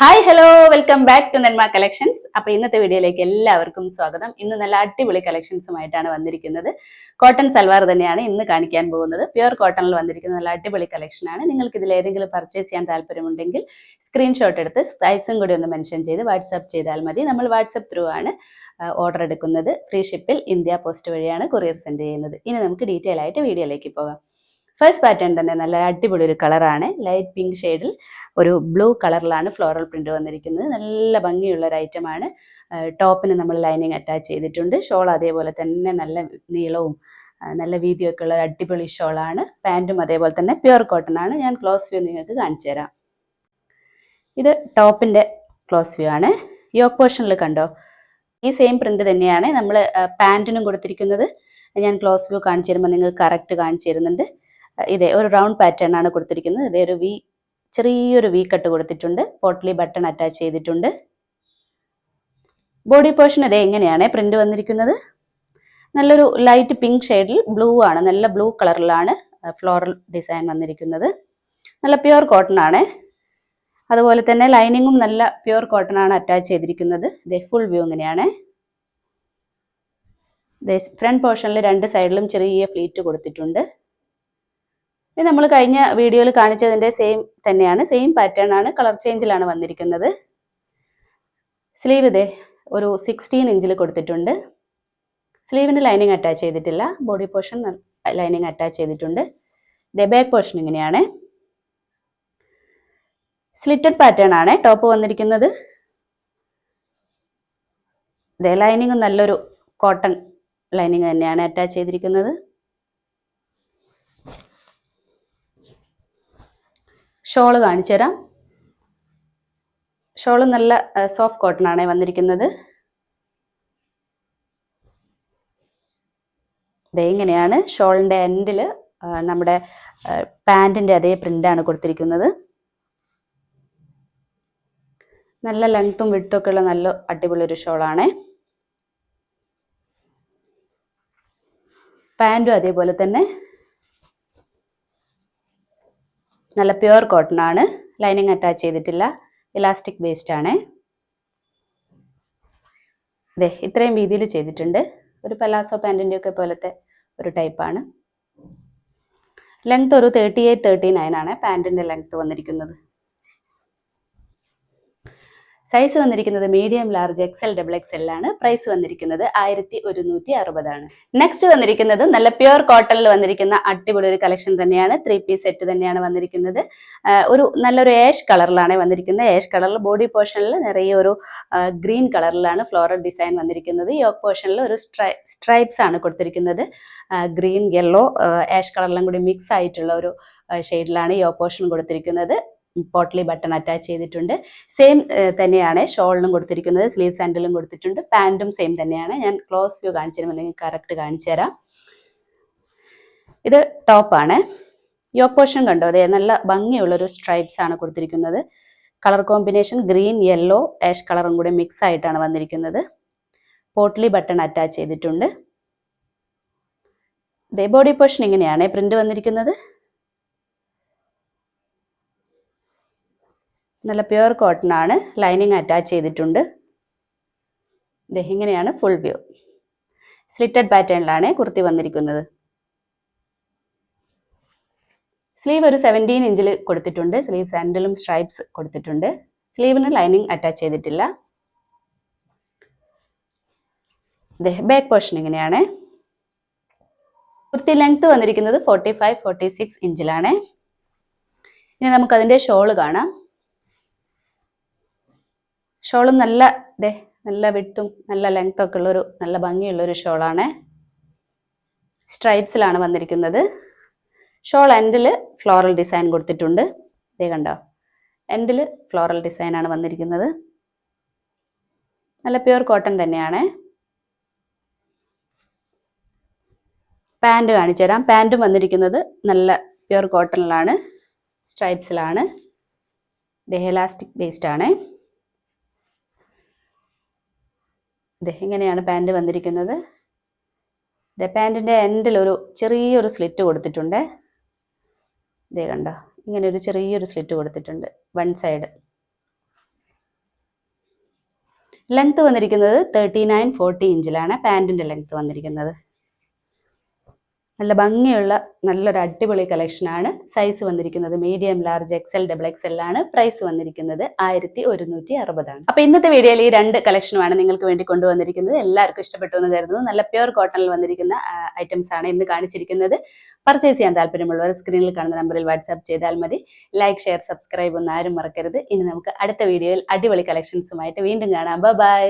Hi hello welcome back to Nenma collections അപ്പൊ ഇന്നത്തെ വീഡിയോയിലേക്ക് എല്ലാവർക്കും സ്വാഗതം. ഇന്ന് നല്ല അടിപൊളി കളക്ഷൻസുമായിട്ടാണ് വന്നിരിക്കുന്നത്. കോട്ടൺ സൽവാർ തന്നെയാണ് ഇന്ന് കാണിക്കാൻ പോകുന്നത്. പ്യുർ കോട്ടണിൽ വന്നിരിക്കുന്ന നല്ല അടിപൊളി കളക്ഷനാണ് നിങ്ങൾക്ക് ഇതിൽ ഏതെങ്കിലും പർച്ചേസ് ചെയ്യാൻ താല്പര്യമുണ്ടെങ്കിൽ സ്ക്രീൻഷോട്ട് എടുത്ത് സൈസും കൂടി ഒന്ന് മെൻഷൻ ചെയ്ത് വാട്സാപ്പ് ചെയ്താൽ മതി. നമ്മൾ വാട്സപ്പ് ത്രൂ ആണ് ഓർഡർ എടുക്കുന്നത്. ഫ്രീ ഷിപ്പിൽ ഇന്ത്യ പോസ്റ്റ് വഴിയാണ് കൊറിയർ സെൻഡ് ചെയ്യുന്നത്. ഇനി നമുക്ക് ഡീറ്റെയിൽ ആയിട്ട് വീഡിയോയിലേക്ക് പോകാം. ഫസ്റ്റ് പാറ്റേൺ തന്നെ നല്ല അടിപൊളി ഒരു കളറാണ് ലൈറ്റ് പിങ്ക് ഷെയ്ഡിൽ ഒരു ബ്ലൂ കളറിലാണ് ഫ്ലോറൽ പ്രിന്റ് വന്നിരിക്കുന്നത്. നല്ല ഭംഗിയുള്ള ഒരു ഐറ്റമാണ് ടോപ്പിന് നമ്മൾ ലൈനിങ് അറ്റാച്ച് ചെയ്തിട്ടുണ്ട്. ഷോൾ അതേപോലെ തന്നെ നല്ല നീളവും നല്ല വീതിയൊക്കെ ഉള്ള ഒരു അടിപൊളി ഷോളാണ് പാന്റും അതേപോലെ തന്നെ പ്യുർ കോട്ടൺ ആണ്. ഞാൻ ക്ലോസ് വ്യൂ നിങ്ങൾക്ക് കാണിച്ചു തരാം. ഇത് ടോപ്പിന്റെ ക്ലോസ് വ്യൂ ആണ്. യോക്ക് പോർഷനിൽ കണ്ടോ? ഈ സെയിം പ്രിന്റ് തന്നെയാണ് നമ്മൾ പാന്റിനും കൊടുത്തിരിക്കുന്നത്. ഞാൻ ക്ലോസ് വ്യൂ കാണിച്ചു തരുമ്പോൾ നിങ്ങൾക്ക് കറക്റ്റ് കാണിച്ചു തരുന്നുണ്ട്. ഇതേ ഒരു റൗണ്ട് പാറ്റേൺ ആണ് കൊടുത്തിരിക്കുന്നത്. ഇതേ ഒരു വി ചെറിയൊരു വി കട്ട് കൊടുത്തിട്ടുണ്ട്. പോട്ട്ലി ബട്ടൺ അറ്റാച്ച് ചെയ്തിട്ടുണ്ട്. ബോഡി പോർഷൻ ഇതേ എങ്ങനെയാണ് പ്രിന്റ് വന്നിരിക്കുന്നത്. നല്ലൊരു ലൈറ്റ് പിങ്ക് ഷെയ്ഡിൽ ബ്ലൂ ആണ്. നല്ല ബ്ലൂ കളറിലാണ് ഫ്ലോറൽ ഡിസൈൻ വന്നിരിക്കുന്നത്. നല്ല പ്യുർ കോട്ടൺ ആണ്. അതുപോലെ തന്നെ ലൈനിങ്ങും നല്ല പ്യുർ കോട്ടൺ ആണ് അറ്റാച്ച് ചെയ്തിരിക്കുന്നത്. ഇതേ ഫുൾ വ്യൂ ഇങ്ങനെയാണ്. ഫ്രണ്ട് പോർഷനിൽ രണ്ട് സൈഡിലും ചെറിയ ഫ്ലീറ്റ് കൊടുത്തിട്ടുണ്ട്. ഇത് നമ്മൾ കഴിഞ്ഞ വീഡിയോയിൽ കാണിച്ചതിന്റെ സെയിം തന്നെയാണ് സെയിം പാറ്റേൺ ആണ് കളർ ചേഞ്ചിലാണ് വന്നിരിക്കുന്നത്. സ്ലീവ് ഇതേ ഒരു സിക്സ്റ്റീൻ ഇഞ്ചിൽ കൊടുത്തിട്ടുണ്ട്. സ്ലീവിന് ലൈനിങ് അറ്റാച്ച് ചെയ്തിട്ടില്ല. ബോഡി പോർഷൻ ലൈനിങ് അറ്റാച്ച് ചെയ്തിട്ടുണ്ട്. ഇതേ ബാക്ക് പോർഷൻ ഇങ്ങനെയാണ്. സ്ലിറ്റഡ് പാറ്റേൺ ആണ് ടോപ്പ് വന്നിരിക്കുന്നത്. ഇതേ ലൈനിങ് നല്ലൊരു കോട്ടൺ ലൈനിങ് തന്നെയാണ് അറ്റാച്ച് ചെയ്തിരിക്കുന്നത്. ഷോൾ കാണിച്ചു തരാം. ഷോൾ നല്ല സോഫ്റ്റ് കോട്ടൺ ആണ് വന്നിരിക്കുന്നത്. ദേ ഇങ്ങനെയാണ് ഷോളിന്റെ എൻഡിൽ നമ്മുടെ പാന്റിന്റെ അതേ പ്രിന്റാണ് കൊടുത്തിരിക്കുന്നത്. നല്ല ലെങ്ത്തും വിട്ടൊക്കെ ഉള്ള നല്ല അടിപൊളി ഒരു ഷോളാണ് പാന്റും അതേപോലെ തന്നെ നല്ല പ്യുവർ കോട്ടൺ ആണ്. ലൈനിങ് അറ്റാച്ച് ചെയ്തിട്ടില്ല ഇലാസ്റ്റിക് ബേസ്ഡ് ആണ്. അതെ ഇത്രയും രീതിയിൽ ചെയ്തിട്ടുണ്ട്. ഒരു പലാസോ പാന്റിന്റെ ഒക്കെ പോലത്തെ ഒരു ടൈപ്പാണ് ലെങ്ത് ഒരു തേർട്ടി എയ്റ്റ് തേർട്ടി നയൻ ആണ് പാന്റിന്റെ ലെങ്ത് വന്നിരിക്കുന്നത്. സൈസ് വന്നിരിക്കുന്നത് medium large XL double XL ആണ്. പ്രൈസ് വന്നിരിക്കുന്നത് ആയിരത്തി ഒരുന്നൂറ്റി അറുപതാണ് നെക്സ്റ്റ് വന്നിരിക്കുന്നത് നല്ല പ്യുർ കോട്ടണിൽ വന്നിരിക്കുന്ന അടിപൊളി ഒരു കളക്ഷൻ തന്നെയാണ്. ത്രീ പീസ് സെറ്റ് തന്നെയാണ് വന്നിരിക്കുന്നത്. ഒരു നല്ലൊരു ഏഷ് കളറിലാണ് വന്നിരിക്കുന്നത്. ഏഷ് കളറിൽ ബോഡി പോർഷനിൽ നിറയെ ഒരു ഗ്രീൻ കളറിലാണ് ഫ്ലോറൽ ഡിസൈൻ വന്നിരിക്കുന്നത്. യോക്ക് പോർഷനിൽ ഒരു സ്ട്രൈ സ്ട്രൈപ്സ് ആണ് കൊടുത്തിരിക്കുന്നത്. ഗ്രീൻ യെല്ലോ ഏഷ് കളറിലും കൂടി മിക്സ് ആയിട്ടുള്ള ഒരു ഷെയ്ഡിലാണ് യോക്ക് പോർഷൻ കൊടുത്തിരിക്കുന്നത്. പോട്ട്ലി ബട്ടൺ അറ്റാച്ച് ചെയ്തിട്ടുണ്ട്. സെയിം തന്നെയാണ് ഷോളിനും കൊടുത്തിരിക്കുന്നത് സ്ലീവ് സാൻഡലും കൊടുത്തിട്ടുണ്ട്. പാന്റും സെയിം തന്നെയാണ്. ഞാൻ ക്ലോസ് വ്യൂ കാണിച്ചു തരുമ്പോൾ നിങ്ങൾക്ക് കറക്റ്റ് കാണിച്ചു തരാം ഇത് ടോപ്പാണ് യോക്ക് പോർഷൻ കണ്ടോ? അതെ നല്ല ഭംഗിയുള്ളൊരു സ്ട്രൈപ്സ് ആണ് കൊടുത്തിരിക്കുന്നത്. Colour combination green yellow ash കളറും കൂടി മിക്സ് ആയിട്ടാണ് വന്നിരിക്കുന്നത്. പോട്ട്ലി ബട്ടൺ അറ്റാച്ച് ചെയ്തിട്ടുണ്ട്. ദേ ബോഡി പോർഷൻ ഇങ്ങനെയാണ്. പ്രിന്റ് വന്നിരിക്കുന്നത്. നല്ല പ്യുവർ കോട്ടൺ ആണ്. ലൈനിങ് അറ്റാച്ച് ചെയ്തിട്ടുണ്ട്. ഇങ്ങനെയാണ് ഫുൾ വ്യൂ സ്ലിറ്റഡ് പാറ്റേണിലാണ് കുർത്തി വന്നിരിക്കുന്നത്. സ്ലീവ് ഒരു സെവന്റീൻ ഇഞ്ചിൽ കൊടുത്തിട്ടുണ്ട്. സ്ലീവ് സാൻഡലും സ്ട്രൈപ്സ് കൊടുത്തിട്ടുണ്ട്. സ്ലീവിന് ലൈനിങ് അറ്റാച്ച് ചെയ്തിട്ടില്ല. ബാക്ക് പോർഷൻ ഇങ്ങനെയാണ്. കുർത്തി ലെങ്ത് വന്നിരിക്കുന്നത് ഫോർട്ടി ഫൈവ് ഫോർട്ടി സിക്സ് ഇഞ്ചിലാണ് ഇനി നമുക്കതിന്റെ ഷോൾ കാണാം. ഷോളും നല്ല ദേ നല്ല വിട്ടും നല്ല ലെങ്ത്തും ഒക്കെ ഉള്ളൊരു നല്ല ഭംഗിയുള്ളൊരു ഷോളാണ്. സ്ട്രൈപ്സിലാണ് വന്നിരിക്കുന്നത്. ഷോൾ എൻഡിൽ ഫ്ലോറൽ ഡിസൈൻ കൊടുത്തിട്ടുണ്ട്. ദേ കണ്ടോ? എൻഡിൽ ഫ്ലോറൽ ഡിസൈനാണ് വന്നിരിക്കുന്നത്. നല്ല പ്യുവർ കോട്ടൺ തന്നെയാണ്. പാന്റ് കാണിച്ചു തരാം. പാന്റും വന്നിരിക്കുന്നത് നല്ല പ്യുവർ കോട്ടണിലാണ് സ്ട്രൈപ്സിലാണ് ഇലാസ്റ്റിക് ബേസ്ഡ് ആണ്. ഇതേ ഇങ്ങനെയാണ് പാന്റ് വന്നിരിക്കുന്നത്. ഇതേ പാന്റിന്റെ എൻഡിൽ ഒരു ചെറിയൊരു സ്ലിറ്റ് കൊടുത്തിട്ടുണ്ട്. ഇതേ കണ്ടോ? ഇങ്ങനെ ഒരു ചെറിയൊരു സ്ലിറ്റ് കൊടുത്തിട്ടുണ്ട് വൺ സൈഡ് ലെങ്ത്ത് വന്നിരിക്കുന്നത് തേർട്ടി നയൻ ഫോർട്ടി ഇഞ്ചിലാണ് പാന്റിന്റെ ലെങ്ത്ത് വന്നിരിക്കുന്നത്. നല്ല ഭംഗിയുള്ള നല്ലൊരു അടിപൊളി കളക്ഷനാണ് സൈസ് വന്നിരിക്കുന്നത് medium large XL double XL ആണ്. പ്രൈസ് വന്നിരിക്കുന്നത് ആയിരത്തി ഒരുന്നൂറ്റി അറുപതാണ് അപ്പോൾ ഇന്നത്തെ വീഡിയോയിൽ ഈ രണ്ട് കളക്ഷനുമാണ് നിങ്ങൾക്ക് വേണ്ടി കൊണ്ടുവന്നിരിക്കുന്നത്. എല്ലാവർക്കും ഇഷ്ടപ്പെട്ടു എന്ന് കരുതുന്നു. നല്ല പ്യുർ കോട്ടണിൽ വന്നിരിക്കുന്ന ഐറ്റംസ് ആണ് ഇന്ന് കാണിച്ചിരിക്കുന്നത്. പർച്ചേസ് ചെയ്യാൻ താല്പര്യമുള്ളവർ സ്ക്രീനിൽ കാണുന്ന നമ്പറിൽ വാട്സ്ആപ്പ് ചെയ്താൽ മതി. ലൈക്ക് ഷെയർ സബ്സ്ക്രൈബ് ഒന്നും ആരും മറക്കരുത്. ഇനി നമുക്ക് അടുത്ത വീഡിയോയിൽ അടിപൊളി കളക്ഷൻസുമായിട്ട് വീണ്ടും കാണാം. ബൈ